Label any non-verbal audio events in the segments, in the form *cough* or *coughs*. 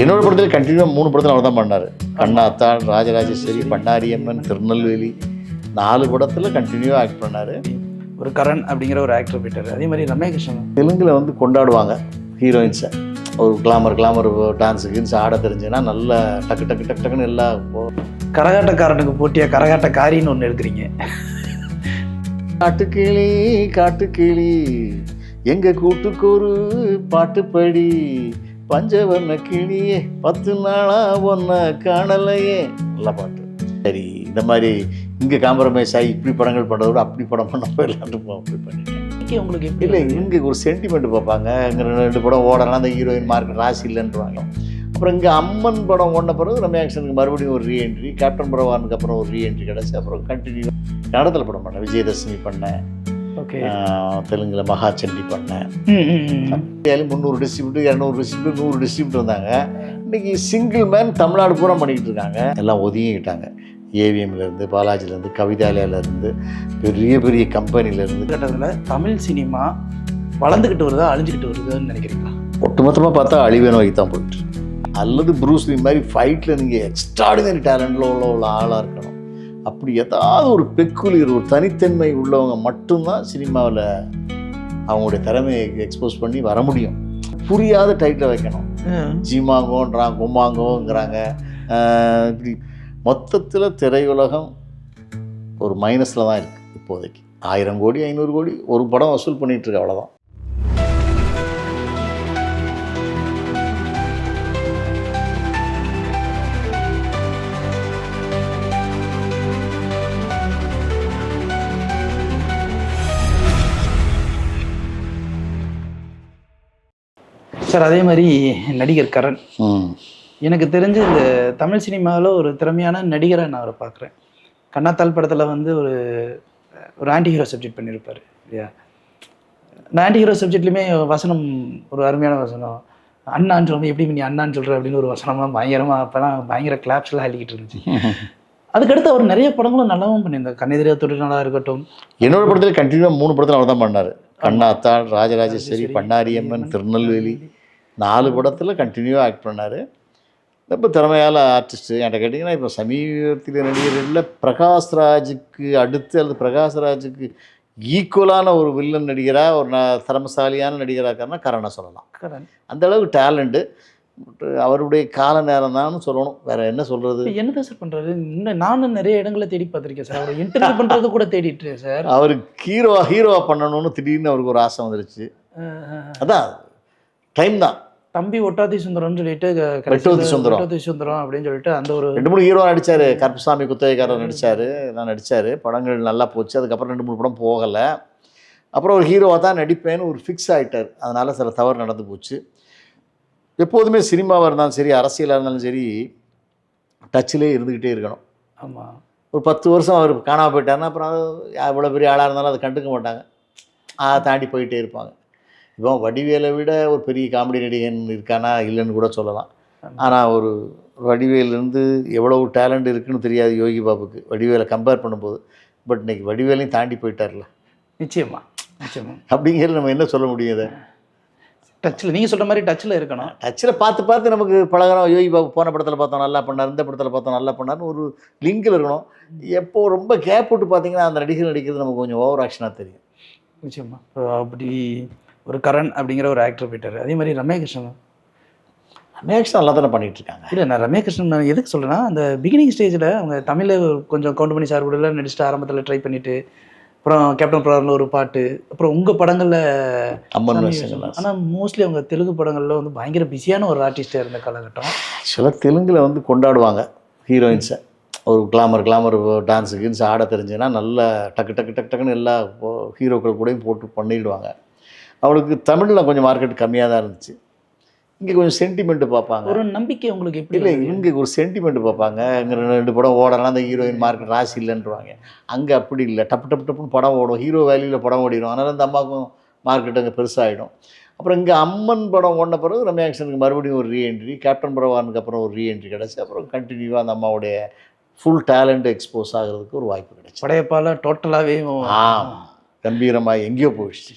என்னோட படத்தில் கண்டினியூவாக மூணு படத்தில் அவர் தான் பண்ணார். கண்ணாத்தான் ராஜராஜேஸ்வரி பண்ணாரியம்மன் திருநெல்வேலி நாலு படத்தில் கண்டினியூவாக ஆக்ட் பண்ணார். ஒரு கரண் அப்படிங்கிற ஒரு ஆக்டர் போயிட்டாரு. அதே மாதிரி ரம்யகிருஷ்ணன் தெலுங்கில் வந்து கொண்டாடுவாங்க ஹீரோயின்ஸை ஒரு கிளாமர் கிளாமர் டான்ஸு கீன்ஸ் ஆட தெரிஞ்சுன்னா நல்லா டக்கு டக்கு டக்கு டக்குன்னு எல்லாம் கரகாட்டக்காரனுக்கு போட்டியா கரகாட்டக்காரின்னு ஒன்று எடுக்கிறீங்க. காட்டுக்கிளி காட்டுக்கிளி எங்க கூட்டுக்கொரு பாட்டுப்படி பஞ்சவர்ண கிளியே பத்து நாளா ஒன்ன காணலையே. நல்ல பாட்டு. சரி இந்த மாதிரி இங்கே காம்ப்ரமைஸ் ஆகி இப்படி படங்கள் பண்ணுறத விட அப்படி படம் பண்ண போயிடலான்ட்டு அப்படி பண்ணிட்டேன். உங்களுக்கு எப்படி இல்லை இங்கே ஒரு சென்டிமெண்ட் பார்ப்பாங்க. இங்கே ரெண்டு படம் ஓடலாம் அந்த ஹீரோயின் மார்க் ராசி இல்லைன்றாங்க. அப்புறம் இங்கே அம்மன் படம் ஓடின பிறகு ரம்யா ஆக்ஷனுக்கு மறுபடியும் ஒரு ரீஎன்ட்ரி கேப்டன் பிரவானுக்கு அப்புறம் ஒரு ரீஎன்ட்ரி கிடச்சி அப்புறம் கண்டினியூ கன்னடத்தில் படம் பண்ணேன் விஜயதசமி பண்ணேன் தெலுங்குல மகாச்சண்டி பண்ணேன். முந்நூறு டிஸ்ட்ரிபியூட்டர் இரநூறு டிஸ்ட்ரிபியூட்டர் நூறு டிஸ்ட்ரிபியூட்டர் இருந்தாங்க. இன்னைக்கு சிங்கிள் மேன் தமிழ்நாடு பூரா பண்ணிக்கிட்டு இருக்காங்க. எல்லாம் ஒதுங்கிக்கிட்டாங்க ஏவிஎம்லேருந்து பாலாஜிலேருந்து கவிதாலயிலேருந்து பெரிய பெரிய கம்பெனிலேருந்து கட்டத்தில் தமிழ் சினிமா வளர்ந்துக்கிட்டு வருதா அழிஞ்சுக்கிட்டு வருதுன்னு நினைக்கிறீங்களா? ஒட்டுமொத்தமாக பார்த்தா அழிவை நோக்கி தான் போயிட்டு. அல்லது ப்ரூஸ்லி மாதிரி ஃபைட்டில் நீங்கள் எக்ஸ்ட்ராடினரி டேலண்டில் உள்ள உள்ள ஆளாக இருக்கணும். அப்படி ஏதாவது ஒரு பெக்குலியர் ஒரு தனித்தன்மை உள்ளவங்க மட்டும்தான் சினிமாவில் அவங்களுடைய திறமையை எக்ஸ்போஸ் பண்ணி வர முடியும். புரியாத டைட்டில் வைக்கணும். ஜிமாங்கோன்றாங்க கும்மாங்கோங்கிறாங்க. ஆஹ் இப்படி மொத்தத்தில் திரையுலகம் ஒரு மைனஸில் தான் இருக்குது இப்போதைக்கு. ஆயிரம் கோடி ஐநூறு கோடி ஒரு படம் வசூல் பண்ணிகிட்டு இருக்கு அவ்வளோதான் சார் அதே மாதிரி நடிகர் கரண். எனக்கு தெரிஞ்சு இந்த தமிழ் சினிமாவில் ஒரு திறமையான நடிகரை நான் அவரை பார்க்குறேன். கண்ணாத்தாள் படத்தில் வந்து ஒரு ஒரு ஆன்டி ஹீரோ சப்ஜெக்ட் பண்ணியிருப்பார் இல்லையா? இந்த ஆன்டி ஹீரோ சப்ஜெக்ட்லையுமே வசனம் ஒரு அருமையான வசனம். அண்ணான்னு சொல்லும்போது எப்படி நீ அண்ணான்னு சொல்கிற அப்படின்னு ஒரு வசனம்லாம் பயங்கரமாக அப்போலாம் பயங்கர கிளாப்ஸ்லாம் அள்ளிக்கிட்டு இருந்துச்சு. அதுக்கடுத்து அவர் நிறைய படங்களும் நல்லாவும் பண்ணியிருந்தார். கண்ணெதிரே தொழிலாளா இருக்கட்டும். என்னோட படத்தில் கண்டினியூவாக மூணு படத்தில் அவர் தான் பண்ணார். கண்ணாத்தாள் ராஜராஜேஸ்வரி பண்ணாரியம்மன் திருநெல்வேலி. நாலு படத்தில் கண்டினியூவாக ஆக்ட் பண்ணார். ரொம்ப திறமையால ஆர்டிஸ்ட்டு என்கிட்ட கேட்டிங்கன்னா இப்போ சமீபத்தில் நடிகர்களில் பிரகாஷ்ராஜுக்கு அடுத்து அல்லது பிரகாஷ்ராஜுக்கு ஈக்குவலான ஒரு வில்லன் நடிகராக ஒரு ந திறமசாலியான நடிகராக இருக்காருன்னா கரணை சொல்லலாம். கரண். அந்த அளவுக்கு டேலண்ட்டு அவருடைய கால நேரம் தான் சொல்லணும். வேற என்ன சொல்கிறது இப்ப என்னதான் சார் பண்றாரு? இன்னும் நானும் நிறைய இடங்களை தேடி பார்த்திருக்கேன் சார் அவர் இன்டர்வியூ பண்றது கூட தேடிட்டு சார் அவருக்கு ஹீரோவா ஹீரோவா பண்ணணும்னு திடீர்னு அவருக்கு ஒரு ஆசை வந்துருச்சு. அதான் டைம் தான். தம்பி ஒட்டாதி சுந்தரம்னு சொல்லிட்டு வெட்டுவதி சுந்தரம். வெட்டுவதி சுந்தரம் அப்படின்னு சொல்லிட்டு அந்த ஒரு ரெண்டு மூணு ஹீரோ நடிச்சாரு. கருப்புசாமி குத்தகைக்காரர் நடிச்சாரு. எல்லாம் நடிச்சாரு. படங்கள் நல்லா போச்சு. அதுக்கப்புறம் ரெண்டு மூணு படம் போகலை. அப்புறம் ஒரு ஹீரோவாக தான் நடிப்பேன்னு ஒரு ஃபிக்ஸ் ஆகிட்டார் அதனால சில தவறு நடந்து போச்சு. எப்போதுமே சினிமாவாக இருந்தாலும் சரி அரசியலாக இருந்தாலும் சரி டச்சிலே இருந்துக்கிட்டே இருக்கணும். ஆமா. ஒரு பத்து வருஷம் அவர் காணாம போயிட்டாருன்னா அப்புறம் எவ்வளோ பெரிய ஆளாக இருந்தாலும் அதை கண்டுக்க மாட்டாங்க. அதை தாண்டி போயிட்டே இருப்பாங்க. இப்போ வடிவேலை விட ஒரு பெரிய காமெடி நடிகன் இருக்கானா இல்லைன்னு கூட சொல்லலாம். ஆனால் ஒரு வடிவேலேருந்து எவ்வளவு டேலண்ட் இருக்குன்னு தெரியாது யோகி பாபுக்கு. வடிவேலை கம்பேர் பண்ணும்போது. பட் இன்னைக்கு வடிவேலையும் தாண்டி போயிட்டார்ல. நிச்சயமா நிச்சயமா. அப்படிங்கிறது நம்ம என்ன சொல்ல முடியும் இதை? டச்சில் நீங்க சொல்ற மாதிரி டச்சில் இருக்கணும். டச்சில் பார்த்து பார்த்து நமக்கு பழகிறோம் யோகி பாபு போன படத்தில் பார்த்தோம் நல்லா பண்ணார் இந்த படத்தில் பார்த்தோம் நல்லா பண்ணார்னு ஒரு லிங்கில் இருக்கணும். எப்போ ரொம்ப கேப் விட்டு பார்த்தீங்கன்னா அந்த நடிகர் நடிக்கிறது நமக்கு கொஞ்சம் ஓவர் ஆக்ஷனாக தெரியும். நிச்சயமா. அப்படி ஒரு கரண் அப்படிங்கிற ஒரு ஆக்டர் போயிட்டாரு. அதே மாதிரி ரம்யகிருஷ்ணன். மேக்ஸ் நல்லா தானே பண்ணிட்டு இருக்காங்க? இல்லை நான் ரம்யகிருஷ்ணன் நான் எதுக்கு சொல்றேன்னா அந்த பிகினிங் ஸ்டேஜில் அவங்க தமிழில் கொஞ்சம் கவுண்ட் சார் கூட நடிச்சுட்டு ஆரம்பத்தில் ட்ரை பண்ணிட்டு அப்புறம் கேப்டன் பிரதர்ல ஒரு பாட்டு அப்புறம் உங்க படங்கள்ல அம்மன் வேஷங்கள்லாம் ஆனா மோஸ்ட்லி அவங்க தெலுங்கு படங்கள்ல வந்து பயங்கர பிஸியான ஒரு ஆர்டிஸ்டா இருந்த காலகட்டம். ஆக்சுவலாக தெலுங்கில் வந்து கொண்டாடுவாங்க ஹீரோயின்ஸை ஒரு கிளாமர் கிளாமர் டான்ஸு கீன்ஸ் ஆட தெரிஞ்சுன்னா நல்லா டக்கு டக்கு டக்கு டக்குன்னு எல்லா ஹீரோக்கள் கூடயும் போட்டு பண்ணிடுவாங்க. அவளுக்கு தமிழில் கொஞ்சம் மார்க்கெட் கம்மியாக தான் இருந்துச்சு. இங்கே கொஞ்சம் சென்டிமெண்ட்டு பார்ப்பாங்க. ஒரு நம்பிக்கை உங்களுக்கு எப்படி இல்லை? இங்கே ஒரு சென்டிமெண்ட் பார்ப்பாங்க. இங்கே ரெண்டு படம் ஓடலாம் அந்த ஹீரோயின் மார்க்கெட் ராசி இல்லைன்றவாங்க. அங்கே அப்படி இல்லை. டப்பு டப்பு டப்புன்னு படம் ஓடும். ஹீரோ வேல்யூவில் படம் ஓடிடும். அதனால் அந்த அம்மாவுக்கும் மார்க்கெட் அங்கே பெருசாகிடும் அப்புறம் இங்கே அம்மன் படம் ஓடின பிறகு ரம்யா மறுபடியும் ஒரு ரீஎன்ட்ரி கேப்டன் பிரவானுக்கு அப்புறம் ஒரு ரீஎன்ட்ரி கிடச்சி அப்புறம் கண்டினியூவாக அந்த அம்மாவுடைய ஃபுல் டேலண்ட் எக்ஸ்போஸ் ஆகிறதுக்கு ஒரு வாய்ப்பு கிடைச்சி. படையப்பால டோட்டலாவே ஆ கம்பீரமாக எங்கேயோ போயிடுச்சு.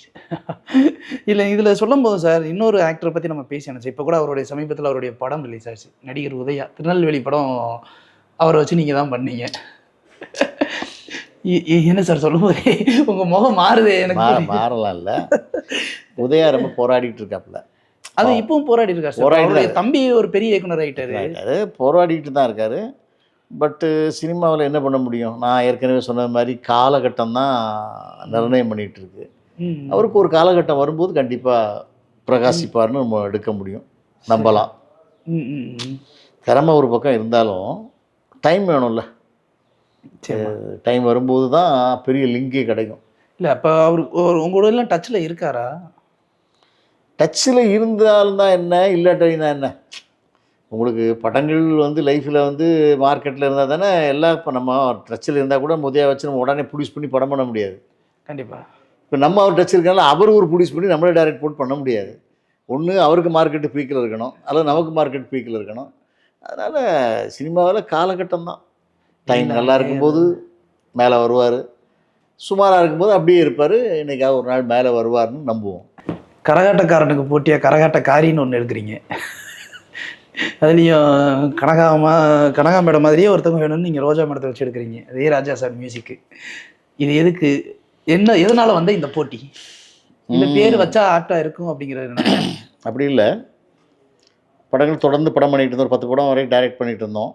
இல்லை இதில் சொல்லும்போது சார் இன்னொரு ஆக்டரை பற்றி நம்ம பேசி நினச்சோம் இப்போ கூட அவருடைய சமீபத்தில் அவருடைய படம் ரிலீஸ் ஆச்சு. நடிகர் உதயா. திருநெல்வேலி படம் அவரை வச்சு நீங்கள் தான் பண்ணீங்க. என்ன சார் சொல்லும்போது உங்கள் முகம் மாறுதே எனக்கு. மாறலாம் இல்லை உதயா ரொம்ப போராடிட்டு இருக்காப்புல. அது இப்பவும் போராடி இருக்காரு சார். தம்பி ஒரு பெரிய இயக்குனர் ஆயிட்டாரு. அது போராடிட்டு தான் இருக்காரு. பட்டு சினிமாவில் என்ன பண்ண முடியும்? நான் ஏற்கனவே சொன்ன மாதிரி காலகட்டம் தான் நிர்ணயம் பண்ணிட்டு இருக்கு. அவருக்கு ஒரு காலகட்டம் வரும்போது கண்டிப்பாக பிரகாசிப்பார்னு நம்ம எடுக்க முடியும். நம்பலாம். திறமை ஒரு பக்கம் இருந்தாலும் டைம் வேணும்ல. டைம் வரும்போது தான் பெரிய லிங்கே கிடைக்கும். இல்லை அப்போ அவர் உங்களோட எல்லாம் டச்சில் இருக்காரா? டச்சில் இருந்தாலும் தான் என்ன இல்லாட்டினா என்ன? உங்களுக்கு படங்கள் வந்து லைஃப்பில் வந்து மார்க்கெட்டில் இருந்தால் தானே எல்லாம் இப்போ நம்ம டச்சில் இருந்தால் கூட முதையா வச்சு நம்ம உடனே ப்ரொடியூஸ் பண்ணி படம் பண்ண முடியாது. கண்டிப்பா. இப்போ நம்ம அவர் டச் இருக்கனால அவர் ஒரு ப்ரொடியூஸ் பண்ணி நம்மளே டைரக்ட் போட்டு பண்ண முடியாது. ஒன்று அவருக்கு மார்க்கெட்டு பீக்கில் இருக்கணும். அல்லது நமக்கு மார்க்கெட் பீக்கில் இருக்கணும். அதனால் சினிமாவில் காலகட்டம் தான். டைம் நல்லா இருக்கும்போது மேலே வருவார். சுமாராக இருக்கும்போது அப்படியே இருப்பார். என்னைக்காவது ஒரு நாள் மேலே வருவார்னு நம்புவோம். கரகாட்டக்காரனுக்கு போட்டியாக கரகாட்டக்காரின்னு ஒன்று எடுக்கிறீங்க. அதுலேயும் கனகாமா கனகா மேடம் மாதிரியே ஒருத்தவங்க வேணும்னு நீங்கள் ரோஜா மேடத்தை வச்சு எடுக்கிறீங்க. அதே ராஜா சார் மியூசிக்கு இது எதுக்கு? என்ன எதனால வந்த இந்த போட்டி? இந்த பேர் வச்சா ஆக்டா இருக்கும் அப்படிங்கிறது? *coughs* அப்படி இல்லை. படங்கள் தொடர்ந்து படம் பண்ணிட்டு இருந்தோம். ஒரு பத்து படம் வரையும் டைரக்ட் பண்ணிட்டு இருந்தோம்.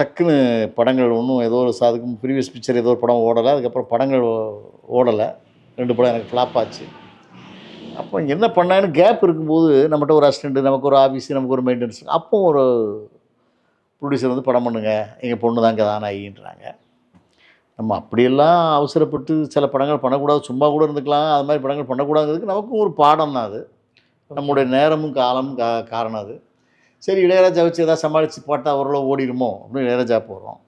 டக்குன்னு படங்கள் ஒன்றும் ஏதோ ஒரு சாதுக்கும் ப்ரீவியஸ் பிக்சர் ஏதோ ஒரு படம் ஓடலை. அதுக்கப்புறம் படங்கள் ஓடலை. ரெண்டு படம் எனக்கு ஃப்ளாப் ஆச்சு. அப்போ என்ன பண்ணான்னு கேப் இருக்கும்போது நம்மகிட்ட ஒரு அசிஸ்டண்ட்டு நமக்கு ஒரு ஆஃபீஸ் நமக்கு ஒரு மெயின்டெனன்ஸ் அப்போ ஒரு ப்ரொடியூசர் வந்து படம் பண்ணுங்க எங்கள் பொண்ணு தான் கதாநாயகின்றாங்க. நம்ம அப்படியெல்லாம் அவசரப்பட்டு சில படங்கள் பண்ணக்கூடாது சும்மா கூட இருந்துக்கலாம் அது மாதிரி படங்கள் பண்ணக்கூடாதுங்கிறதுக்கு நமக்கும் ஒரு பாடம் தான் அது. நம்முடைய நேரமும் காலமும் கா காரணம் அது. சரி இளையராஜா வச்சு எதாவது சமாளித்து பாட்டா ஓரளவு ஓடிடுமோ? அப்படின்னு இளையராஜா போகிறோம்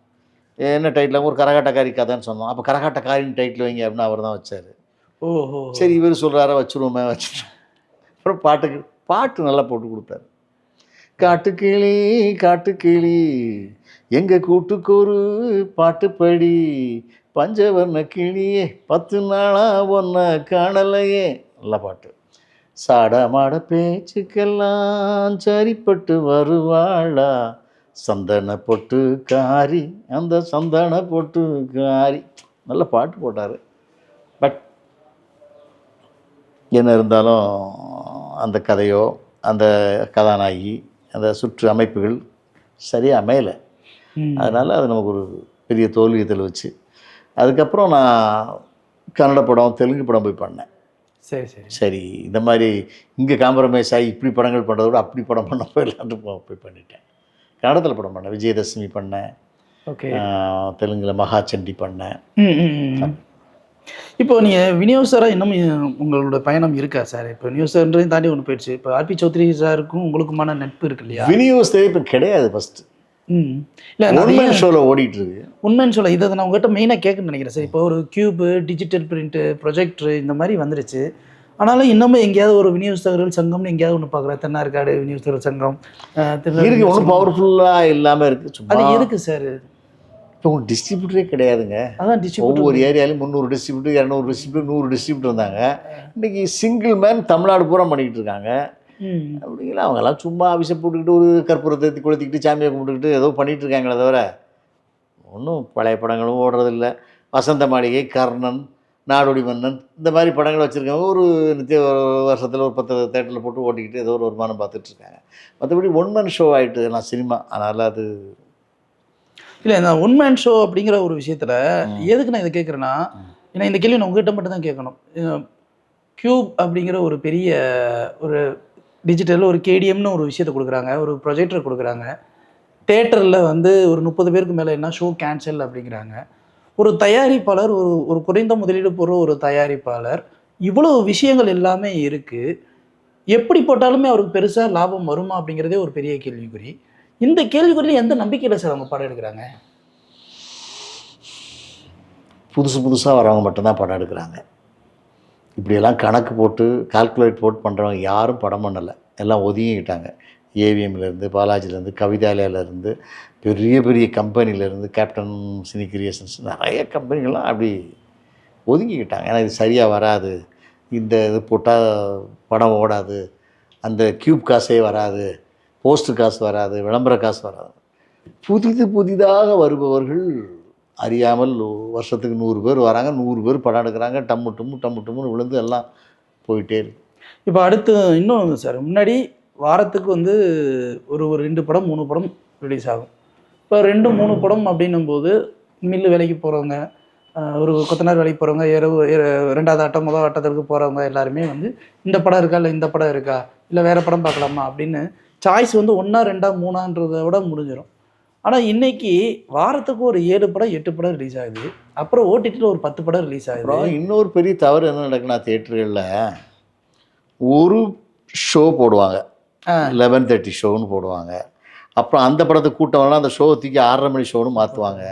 என்ன டைட்டில் ஒரு கரகாட்டக்காரி கதைன்னு சொன்னோம். அப்போ கரகாட்டக்காரின்னு டைட்டில் வைங்க அப்படின்னு அவர் தான் வச்சார். ஓஹோ. சரி இவர் சொல்கிறாரா வச்சுருவோமே வச்சுட்டோம் அப்புறம் பாட்டுக்கு பாட்டு நல்லா போட்டு கொடுத்தாரு காட்டுக்கிளி காட்டுக்கிளி எங்கள் கூட்டுக்கொரு பாட்டு படி. பஞ்சவர்ண கிளியே பத்து நாளா ஒன்றை காணலையே. நல்ல பாட்டு. சாடமாட பேச்சுக்கெல்லாம் சரிப்பட்டு வருவாளா? சந்தன பொட்டு காரி அந்த சந்தன பொட்டு காரி. நல்ல பாட்டு போட்டார். பட் என்ன இருந்தாலும் அந்த கதையோ அந்த கதாநாயகி அந்த சுற்று அமைப்புகள் சரியாக அமையலை. அதனால் அது நமக்கு ஒரு பெரிய தோல்வியை தெளிவுச்சு. அதுக்கப்புறம் நான் கன்னட படம் தெலுங்கு படம் போய் பண்ணேன். சரி சரி. சரி இந்த மாதிரி இங்கே காம்ப்ரமைஸ் ஆகி இப்படி படங்கள் பண்ணுறத விட அப்படி படம் பண்ண போயிடலான்ட்டு போய் பண்ணிட்டேன். கன்னடத்தில் படம் பண்ணேன் விஜயதசமி பண்ணேன். ஓகே. தெலுங்கில் மகாச்சண்டி பண்ணேன். இப்போ நீங்கள் விநியோகஸ்தராக இன்னும் உங்களோட பயணம் இருக்கா சார்? இப்போ விநியோகஸ்தர்ன்றதையும் தாண்டி ஒன்று போயிடுச்சு. இப்போ ஆர்பி சௌத்ரி சாருக்கும் உங்களுக்குமான நட்பு இருக்கு இல்லையா? விநியோகஸ்தே இப்போ கிடையாது ஃபஸ்ட்டு ம். இல்லை மேன் ஷோவில் ஓடிட்டு இருக்கு உண்மைன்னு சொல்ல இதை நான் உங்கள்கிட்ட மெயினாக கேட்கணும்னு நினைக்கிறேன் சார். இப்போ ஒரு கியூபு டிஜிட்டல் பிரிண்ட்டு ப்ரொஜெக்டர் இந்த மாதிரி வந்துருச்சு. ஆனாலும் இன்னமும் எங்கேயாவது ஒரு விநியோகஸ்தகர்கள் சங்கம்னு எங்கேயாவது ஒன்று பார்க்குறேன் தென்னார்காடு விநியோகஸ்தகர் சங்கம் இருக்கு ஒன்றும். பவர்ஃபுல்லாக இல்லாமல் இருக்குது அது எதுக்கு சார்? இப்போ உங்களுக்கு டிஸ்ட்ரிபியூட்டரே கிடையாதுங்க. அதான் டிஸ்ட்ரிபியூட்டர் ஒவ்வொரு ஏரியாலையும் முந்நூறு டிஸ்ட்ரிபியூட்டர் இரநூறு டிஸ்ட்ரிபியூட்டர் நூறு டிஸ்ட்ரிபியூட்டர் இருந்தாங்க. இன்னைக்கு சிங்கிள் மேன் தமிழ்நாடு பூரா பண்ணிக்கிட்டு இருக்காங்க. அப்படிங்களா? அவங்கெல்லாம் சும்மா ஆஃபீஸை போட்டுக்கிட்டு ஒரு கற்பூரத்தை கொளுத்திக்கிட்டு சாமியை கும்பிட்டுக்கிட்டு ஏதோ பண்ணிகிட்டு இருக்காங்களே தவிர ஒன்றும் பழைய படங்களும் ஓடுறதில்ல. வசந்த மாளிகை கர்ணன் நாடோடி மன்னன் இந்த மாதிரி படங்கள் வச்சுருக்கவங்க ஒரு நித்திய வருஷத்தில் ஒரு பத்து தேட்டரில் போட்டு ஓட்டிக்கிட்டு ஏதோ ஒரு வருமானம் பார்த்துட்டு இருக்காங்க. மற்றபடி ஒன் மேன் ஷோ ஆகிட்டு நான் சினிமா. அதனால் அது இல்லை இந்த ஒன் மேன் ஷோ அப்படிங்கிற ஒரு விஷயத்துல எதுக்கு நான் இதை கேட்குறேன்னா ஏன்னா இந்த கேள்வி நான் உங்ககிட்ட மட்டும் தான் கேட்கணும். கியூப் அப்படிங்கிற ஒரு பெரிய ஒரு டிஜிட்டல் ஒரு கேடிஎம்னு ஒரு விஷயத்தை கொடுக்குறாங்க ஒரு ப்ரொஜெக்டர் கொடுக்குறாங்க. தேட்டரில் வந்து ஒரு முப்பது பேருக்கு மேலே என்ன ஷோ கேன்சல் அப்படிங்கிறாங்க. ஒரு தயாரிப்பாளர் ஒரு ஒரு குறைந்த முதலீடு போடுற ஒரு தயாரிப்பாளர் இவ்வளோ விஷயங்கள் எல்லாமே இருக்குது எப்படி போட்டாலுமே அவருக்கு பெருசாக லாபம் வருமா அப்படிங்கிறதே ஒரு பெரிய கேள்விக்குறி. இந்த கேள்விக்குறியில் எந்த நம்பிக்கையில் சார் அவங்க படம் எடுக்கிறாங்க? புதுசு புதுசாக வரவங்க மட்டும்தான் படம் எடுக்கிறாங்க. இப்படியெல்லாம் கணக்கு போட்டு கால்குலேட் போட்டு பண்ணுறவங்க யாரும் படம் பண்ணலை. எல்லாம் ஒதுங்கிக்கிட்டாங்க. ஏவிஎம்லேருந்து பாலாஜிலேருந்து கவிதாலயிலேருந்து பெரிய பெரிய கம்பெனிலேருந்து கேப்டன் சினி கிரியேஷன்ஸ் நிறைய கம்பெனிகள்லாம் அப்படி ஒதுங்கிக்கிட்டாங்க. ஏன்னா இது சரியாக வராது. இந்த இது போட்டால் படம் ஓடாது. அந்த கியூப் காசே வராது. போஸ்டர் காசு வராது விளம்பர காசு வராது. புதிது புதிதாக வருபவர்கள் அறியாமல் வருஷத்துக்கு நூறு பேர் வராங்க நூறு பேர் படம் எடுக்கிறாங்க டம்மு டம்மு டம்மு டம்முன்னு விழுந்து எல்லாம் போயிட்டே இருக்கு. இப்போ அடுத்து இன்னும் சார் முன்னாடி வாரத்துக்கு வந்து ஒரு ஒரு ரெண்டு படம் மூணு படம் ரிலீஸ் ஆகும். இப்போ ரெண்டு மூணு படம் அப்படின்னும் போது மில்லு வேலைக்கு போகிறவங்க ஒரு கொத்தனார் வேலைக்கு போகிறவங்க இரவு ரெண்டாவது ஆட்டம் முதல் ஆட்டத்திற்கு போகிறவங்க எல்லாருமே வந்து இந்த படம் இருக்கா இல்லை இந்த படம் இருக்கா இல்லை வேறு படம் பார்க்கலாமா அப்படின்னு சாய்ஸ் வந்து ஒன்றா ரெண்டா மூணான்றதை விட முடிஞ்சிடும் ஆனால் இன்னைக்கு வாரத்துக்கு ஒரு ஏழு படம் எட்டு படம் ரிலீஸ் ஆகுது. அப்புறம் ஓடிடியில் ஒரு பத்து படம் ரிலீஸ் ஆகுது. இன்னொரு பெரிய தவறு என்ன நடக்குன்னா தேட்டர்களில் ஒரு ஷோ போடுவாங்க. லெவன் தேர்ட்டி ஷோன்னு போடுவாங்க. அப்புறம் அந்த படத்தை கூட்டம் வரலாம் அந்த ஷோவை தூக்கி ஆறரை மணி ஷோன்னு மாற்றுவாங்க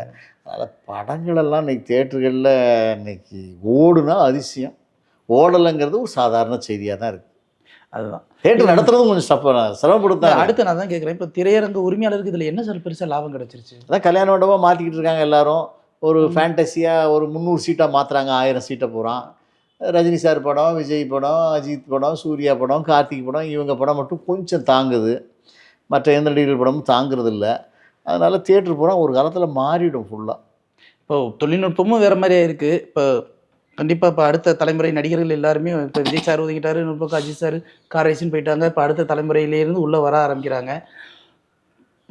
அதனால் படங்களெல்லாம் இன்னைக்கு தேட்டர்களில் இன்னைக்கு ஓடுனா அதிசயம். ஓடலைங்கிறது ஒரு சாதாரண செய்தியாக தான் இருக்குது அதுதான். தேட்டர் நடத்துறதும் கொஞ்சம் ஸ்டப் சிரமப்படுத்தாங்க அடுத்து நான் தான் கேட்குறேன் இப்போ திரையரங்க உரிமையாளருக்கு இதில் என்ன சார் பெருசாக லாபம் கிடைச்சிருச்சு? அதான் கல்யாண மண்டபமாக மாற்றிக்கிட்டு இருக்காங்க எல்லாரும். ஒரு ஃபேண்டஸியாக ஒரு முந்நூறு சீட்டாக மாற்றுறாங்க ஆயிரம் சீட்டை போகிறான் ரஜினி சார் படம் விஜய் படம் அஜித் படம் சூர்யா படம் கார்த்திக் படம் இவங்க படம் மட்டும் கொஞ்சம் தாங்குது. மற்ற எந்த நடிகர்கள் படமும் தாங்குறது இல்லை அதனால் தியேட்டர் படம் ஒரு காலத்தில் மாறிடும் ஃபுல்லாக இப்போ தொழில்நுட்பமும் வேற மாதிரியா இருக்கு இப்போ கண்டிப்பாக இப்போ அடுத்த தலைமுறை நடிகர்கள் எல்லாருமே இப்போ விஜய் சார் ஒதுக்கிட்டாரு இன்னொரு பக்கம் அஜித் சார் காரேசின்னு போயிட்டாங்க. இப்போ அடுத்த தலைமுறையிலேருந்து உள்ளே வர ஆரம்பிக்கிறாங்க.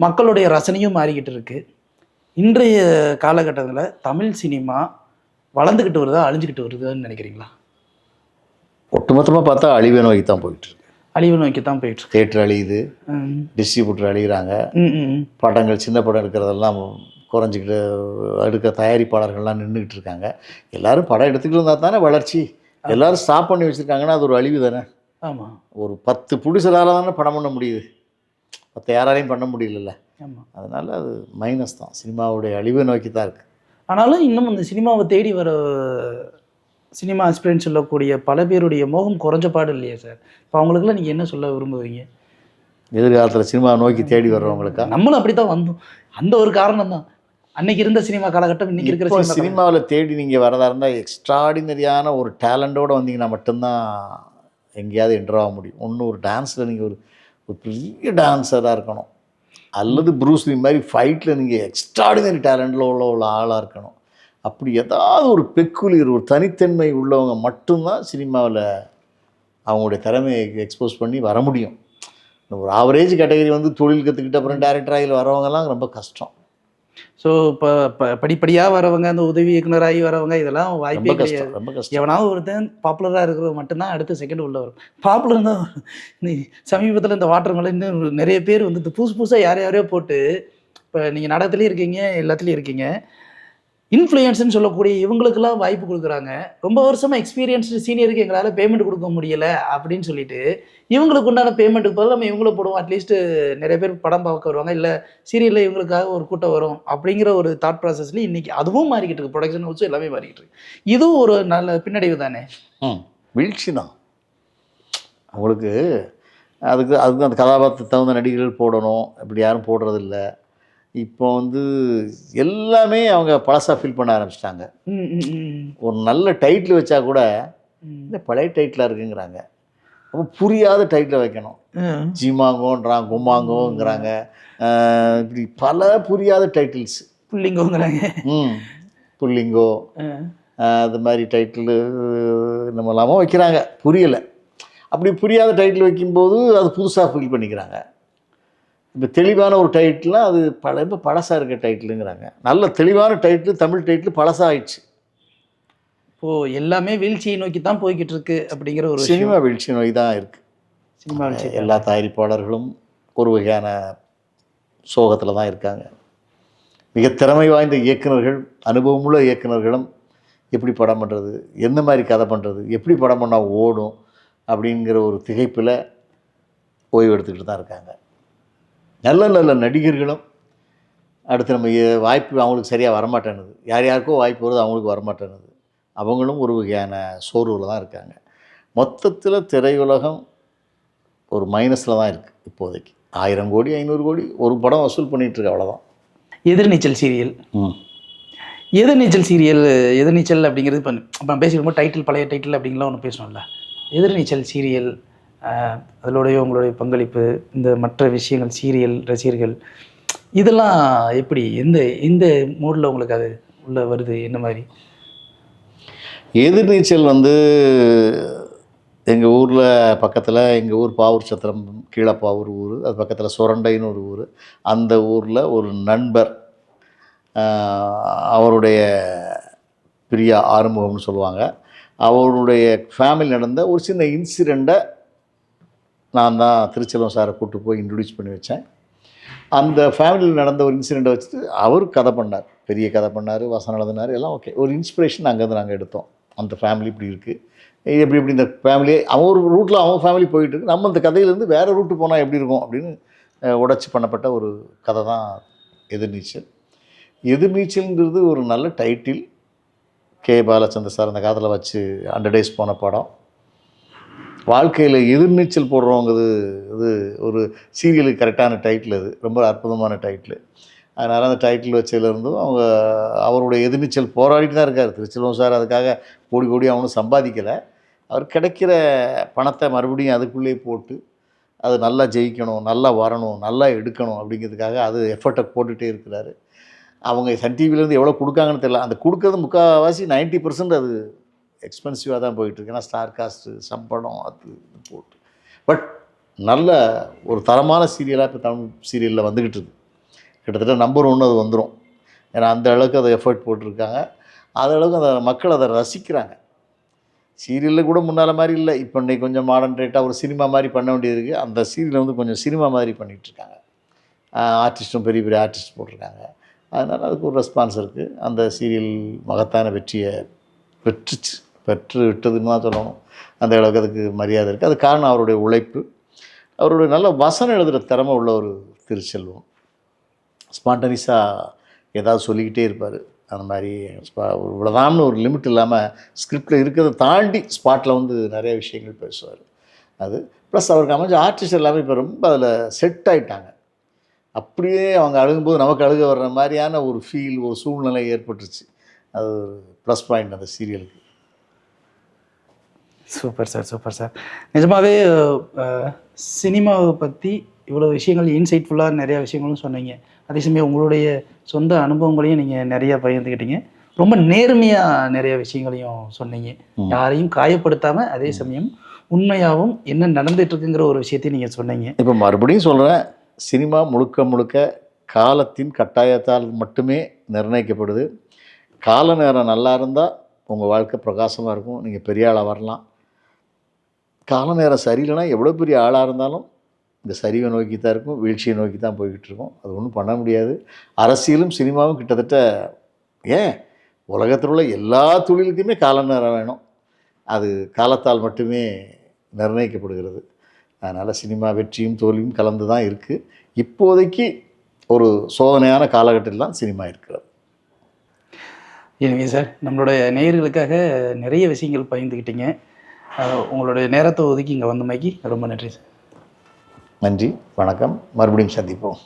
மக்களுடைய ரசனையும் மாறிக்கிட்டு இருக்கு. இன்றைய காலகட்டத்தில் தமிழ் சினிமா வளர்ந்துக்கிட்டு வருதா அழிஞ்சுக்கிட்டு வருதுன்னு நினைக்கிறீங்களா? ஒட்டுமொத்தமாக பார்த்தா அழிவை நோக்கி தான் போயிட்டுருக்கு அழிவு நோக்கி தான் போயிட்டு இருக்கு. தேட்டர் அழியுது டிஸ்ட்ரிபியூட்டர் அழிகிறாங்க. படங்கள் சின்ன படம் எடுக்கிறதெல்லாம் குறைஞ்சிக்கிட்டு எடுக்க தயாரிப்பாளர்கள்லாம் நின்றுக்கிட்டு இருக்காங்க எல்லாரும் படம் எடுத்துக்கிட்டு இருந்தால் தானே வளர்ச்சி. எல்லாரும் ஸ்டாப் பண்ணி வச்சுருக்காங்கன்னா அது ஒரு அழிவு தானே. ஆமா. ஒரு பத்து ப்ரொடியூசரால் தானே படம் பண்ண முடியுது. மற்ற யாராலையும் பண்ண முடியலல்ல. ஆமா. அதனால் அது மைனஸ் தான். சினிமாவுடைய அழிவை நோக்கி தான் இருக்குது ஆனாலும் இன்னும் இந்த சினிமாவை தேடி வர சினிமா எக்ஸ்பீரியன்ஸ் சொல்லக்கூடிய பல பேருடைய மோகம் குறைஞ்ச பாடு இல்லையா சார். இப்போ அவங்களுக்குலாம் நீங்கள் என்ன சொல்ல விரும்புவீங்க? எதிர்காலத்தில் சினிமா நோக்கி தேடி வர்றவங்களுக்கா? நம்மளும் அப்படி தான் வந்தோம். அந்த ஒரு காரணம் தான் அன்னைக்கு இருந்த சினிமா காலகட்டம் இன்னைக்கு இருக்கிற. சினிமாவில் தேடி நீங்கள் வரதா இருந்தால் எக்ஸ்ட்ராடினரியான ஒரு டேலண்டோடு வந்தீங்கன்னா மட்டும்தான் எங்கேயாவது என்டர் ஆக முடியும். ஒன்று ஒரு டான்ஸில் நீங்கள் ஒரு ஒரு பெரிய டான்ஸராக இருக்கணும். அல்லது ப்ரூஸ்லி மாதிரி ஃபைட்டில் நீங்கள் எக்ஸ்ட்ராடினரி டேலண்டில் உள்ள உள்ள ஆளாக இருக்கணும். அப்படி ஏதாவது ஒரு பெக்குலியர் ஒரு தனித்தன்மை உள்ளவங்க மட்டும்தான் சினிமாவில் அவங்களுடைய திறமையை எக்ஸ்போஸ் பண்ணி வர முடியும். ஒரு ஆவரேஜ் கேட்டகரி வந்து தொழில் கற்றுக்கிட்ட அப்புறம் டேரக்டர் ஆகி வரவங்கலாம் ரொம்ப கஷ்டம். ஸோ இப்போ படிப்படியாக வரவங்க அந்த உதவி இயக்குனராகி வரவங்க இதெல்லாம் வாய்ப்பே கிடையாது. ரொம்ப கஷ்டம். எவனாவது ஒருத்தன் பாப்புலராக இருக்கிறது மட்டும்தான் அடுத்த செகண்ட் உள்ள வரும். பாப்புலர் தான் சமீபத்தில் இந்த வாட்டர் மலை இன்னும் நிறைய பேர் வந்து புதுசு புதுசாக யார் யாரையோ போட்டு இப்போ நீங்கள் நாடகத்துலேயும் இருக்கீங்க எல்லாத்துலேயும் இருக்கீங்க. இன்ஃப்ளூயன்ஸ்னு சொல்லக்கூடிய இவங்களுக்கெல்லாம் வாய்ப்பு கொடுக்குறாங்க. ரொம்ப வருஷமாக எக்ஸ்பீரியன்ஸ்டு சீனியருக்கு எங்களால் பேமெண்ட் கொடுக்க முடியல அப்படின்னு சொல்லிட்டு இவங்களுக்கு உண்டான பேமெண்ட்டுக்கு பதில் நம்ம இவங்கள போடுவோம். அட்லீஸ்ட்டு நிறைய பேர் படம் பார்க்க வருவாங்க. இல்லை சீரியலில் இவங்களுக்காக ஒரு கூட்டம் வரும் அப்படிங்கிற ஒரு தாட் ப்ராசஸ்லேயும் இன்னைக்கு அதுவும் மாறிக்கிட்டு இருக்கு. ப்ரொடக்ஷன் ஹவுஸும் எல்லாமே மாறிக்கிட்டு இருக்கு. இதுவும் ஒரு நல்ல பின்னடைவு தானே? வீழ்ச்சி தான். அவங்களுக்கு அதுக்கு அதுக்கு அந்த கதாபாத்திரத்தை தகுந்த நடிகர்கள் போடணும். இப்படி யாரும் போடுறதில்ல. இப்போ வந்து எல்லாமே அவங்க பழசாக ஃபீல் பண்ண ஆரம்பிச்சிட்டாங்க. ஒரு நல்ல டைட்டில் வச்சா கூட. இந்த பழைய டைட்டிலாக இருக்குங்கிறாங்க. அப்போ புரியாத டைட்டில் வைக்கணும். ம். ஜிமாங்கோன்றான் குமாங்கோங்கிறாங்க இப்படி பல புரியாத டைட்டில்ஸ் புள்ளிங்கோங்கிறாங்க. ம். ஆஹ் அது மாதிரி டைட்டில் நம்ம இல்லாமல் வைக்கிறாங்க. புரியலை. அப்படி புரியாத டைட்டில் வைக்கும்போது அது புதுசாக ஃபீல் பண்ணிக்கிறாங்க. இப்போ தெளிவான ஒரு டைட்டில்னால் அது பல இப்போ பழசாக இருக்க டைட்டிலுங்கிறாங்க நல்ல தெளிவான டைட்டில் தமிழ் டைட்டில் பழசாக ஆயிடுச்சு. இப்போ எல்லாமே வீழ்ச்சியை நோக்கி தான் போய்கிட்டு இருக்கு அப்படிங்கிற ஒரு. சினிமா வீழ்ச்சி நோய் தான் இருக்குது சினிமா வீழ்ச்சி. எல்லா தயாரிப்பாளர்களும் ஒரு வகையான சோகத்தில் தான் இருக்காங்க. மிக திறமை வாய்ந்த இயக்குனர்கள் அனுபவமுள்ள இயக்குனர்களும் எப்படி படம் பண்ணுறது எந்த மாதிரி கதை பண்ணுறது எப்படி படம் பண்ணால் ஓடும் அப்படிங்கிற ஒரு திகைப்பில் ஓய்வு எடுத்துக்கிட்டு தான் இருக்காங்க. நல்ல நல்ல நடிகர்களும் அடுத்து நம்ம வாய்ப்பு அவங்களுக்கு சரியாக வரமாட்டேனுது யார் யாருக்கோ வாய்ப்பு வருது அவங்களுக்கு வரமாட்டேனுது அவங்களும் ஒரு வகையான சோர்வில் தான் இருக்காங்க. மொத்தத்தில் திரையுலகம் ஒரு மைனஸில் தான் இருக்குது இப்போதைக்கு. ஆயிரம் கோடி ஐநூறு கோடி ஒரு படம் வசூல் பண்ணிகிட்டு இருக்கு அவ்வளோதான் எதிர்நீச்சல் சீரியல். ம். எதிர்நீச்சல் சீரியல் எதிர்நீச்சல் அப்படிங்கிறது இப்போ இப்போ பேசிக்கும்போது டைட்டில் பழைய டைட்டில் அப்படிங்கலாம் ஒன்று பேசணும்ல எதிர்நீச்சல் சீரியல் அதனுடைய உங்களுடைய பங்களிப்பு இந்த மற்ற விஷயங்கள் சீரியல் ரசிகர்கள் இதெல்லாம் எப்படி? எந்த எந்த மூடில் உங்களுக்கு அது உள்ள வருது? என்ன மாதிரி? எதிர்நீச்சல் வந்து எங்கள் ஊரில் பக்கத்தில் எங்கள் ஊர் பாவூர் சத்திரம் கீழப்பாவூர் ஊர் அது பக்கத்தில் சுரண்டைன்னு ஒரு ஊர். அந்த ஊரில் ஒரு நண்பர் அவருடைய பிரியா ஆறுமுகம்னு சொல்லுவாங்க. அவருடைய ஃபேமிலி நடந்த ஒரு சின்ன இன்சிடெண்ட்டை நான் தான் திருச்செல்வம் சாரை கூப்பிட்டு போய் இன்ட்ரடியூஸ் பண்ணி வச்சேன். அந்த ஃபேமிலியில் நடந்த ஒரு இன்சிடெண்ட்டை வச்சுட்டு அவர் கதை பண்ணார். பெரிய கதை பண்ணார் வசனம் எழுதினார் எல்லாம் ஓகே ஒரு இன்ஸ்பிரேஷன் அங்கேருந்து நாங்கள் எடுத்தோம். அந்த ஃபேமிலி இப்படி இருக்குது எப்படி எப்படி இந்த ஃபேமிலியே அவன் ஒரு ரூட்டில் அவன் ஃபேமிலி போயிட்டுருக்கு நம்ம இந்த கதையிலேருந்து வேறு ரூட்டு போனால் எப்படி இருக்கும் அப்படின்னு உடச்சி பண்ணப்பட்ட ஒரு கதை தான் எதிர்நீச்சல். எதிர்நீச்சல்ங்கிறது ஒரு நல்ல டைட்டில் கே. பாலச்சந்தர் சார் அந்த காலத்தில் வச்சு ஹண்ட்ரட் டேஸ் போன படம். வாழ்க்கையில் எதிர்நீச்சல் போடுறவங்கிறது இது ஒரு சீரியலுக்கு கரெக்டான டைட்டில் அது. ரொம்ப அற்புதமான டைட்டில் அதனால் அந்த டைட்டில் வச்சதுலேருந்தும் அவங்க அவருடைய எதிர்நீச்சல் போராடிட்டு தான் இருக்கார். திருச்செல்வம் சார் அதுக்காக கோடி கோடி அவனும் சம்பாதிக்கலை. அவர் கிடைக்கிற பணத்தை மறுபடியும் அதுக்குள்ளேயே போட்டு அது நல்லா ஜெயிக்கணும் நல்லா வரணும் நல்லா எடுக்கணும் அப்படிங்கிறதுக்காக அது எஃபர்ட்டை போட்டுகிட்டே இருக்கிறாரு. அவங்க சன் டிவிலேருந்து எவ்வளோ கொடுக்காங்கன்னு தெரியல. அந்த கொடுக்கறது முக்கால்வாசி 90% பர்சன்ட் அது எக்ஸ்பென்சிவாக தான் போயிட்டுருக்கு. ஏன்னா ஸ்டார் காஸ்ட்டு சம்பளம் அது இது போட்டு. பட் நல்ல ஒரு தரமான சீரியலாக இப்போ தமிழ் சீரியலில் வந்துக்கிட்டு இருக்கு கிட்டத்தட்ட நம்பர் ஒன்று அது வந்துடும் ஏன்னா அந்த அளவுக்கு அதை எஃபர்ட் போட்டிருக்காங்க. அந்த அளவுக்கு அந்த மக்கள் அதை ரசிக்கிறாங்க. சீரியலில் கூட முன்னால் மாதிரி இல்லை. இப்போ இன்றைக்கி கொஞ்சம் மாடர்ன் ரேட்டாக ஒரு சினிமா மாதிரி பண்ண வேண்டியது இருக்குது அந்த சீரியல் வந்து கொஞ்சம் சினிமா மாதிரி பண்ணிகிட்ருக்காங்க ஆர்டிஸ்ட்டும் பெரிய பெரிய ஆர்டிஸ்ட் போட்டிருக்காங்க. அதனால் அதுக்கு ஒரு ரெஸ்பான்ஸ் இருக்குது அந்த சீரியல் மகத்தான வெற்றியை பெற்றுச்சு. பெற்று விட்டதுன்னு தான் சொல்லணும். அந்த அளவுக்கு அதுக்கு மரியாதை இருக்குது அது காரணம் அவருடைய உழைப்பு. அவருடைய நல்ல வசனம் எழுதுகிற திறமை உள்ள ஒரு திருச்செல்வம். ஸ்பான்டனிஸாக ஏதாவது சொல்லிக்கிட்டே இருப்பார். அந்த மாதிரி ஒரு இவ்வளோதான்னு ஒரு லிமிட் இல்லாமல் ஸ்கிரிப்டில் இருக்கிறத தாண்டி ஸ்பாட்டில் வந்து நிறைய விஷயங்கள் பேசுவார். அது ப்ளஸ் அவருக்கு அமைஞ்ச ஆர்டிஸ்ட் எல்லாமே இப்போ ரொம்ப அதில் செட் ஆகிட்டாங்க அப்படியே அவங்க அழுகும்போது நமக்கு அழுக வர்ற மாதிரியான ஒரு ஃபீல் ஒரு சூழ்நிலை ஏற்பட்டுருச்சு. அது ஒரு ப்ளஸ் பாயிண்ட் அந்த சீரியலுக்கு சூப்பர் சார் சூப்பர் சார். நிஜமாவே சினிமாவை பற்றி இவ்வளோ விஷயங்கள் இன்சைட்ஃபுல்லாக நிறையா விஷயங்களும் சொன்னீங்க. அதே சமயம் உங்களுடைய சொந்த அனுபவங்களையும் நீங்கள் நிறைய பகிர்ந்துக்கிட்டீங்க. ரொம்ப நேர்மையாக நிறைய விஷயங்களையும் சொன்னீங்க. யாரையும் காயப்படுத்தாமல் அதே சமயம் உண்மையாகவும் என்ன நடந்துட்டு இருக்குங்கிற ஒரு விஷயத்தையும் நீங்கள் சொன்னீங்க. இப்போ மறுபடியும் சொல்கிறேன் சினிமா முழுக்க முழுக்க காலத்தின் கட்டாயத்தால் மட்டுமே நிர்ணயிக்கப்படுது. கால நேரம் நல்லா இருந்தால் உங்கள் வாழ்க்கை பிரகாசமாக இருக்கும். நீங்கள் பெரிய ஆளாக வரலாம். கால நேரம் சரியில்லைனா எவ்வளோ பெரிய ஆளாக இருந்தாலும் இந்த சரிவை நோக்கி தான் இருக்கும் வீழ்ச்சியை நோக்கி தான் போய்கிட்டு இருக்கும். அது ஒன்றும் பண்ண முடியாது. அரசியலும் சினிமாவும் கிட்டத்தட்ட ஏன்? உலகத்தில் உள்ள எல்லா தொழிலுக்குமே கால நேரம் வேணும். அது காலத்தால் மட்டுமே நிர்ணயிக்கப்படுகிறது. அதனால் சினிமா வெற்றியும் தோல்வியும் கலந்து தான் இருக்குது இப்போதைக்கு ஒரு சோதனையான காலகட்டத்தில் தான் சினிமா இருக்கிறது. எனவே சார் நம்மளுடைய நேயர்களுக்காக நிறைய விஷயங்கள் பகிர்ந்துக்கிட்டீங்க உங்களுடைய நேரத்தை ஒதுக்கி இங்கே வந்தமைக்கு ரொம்ப நன்றி சார். நன்றி வணக்கம். மறுபடியும் சந்திப்போம்.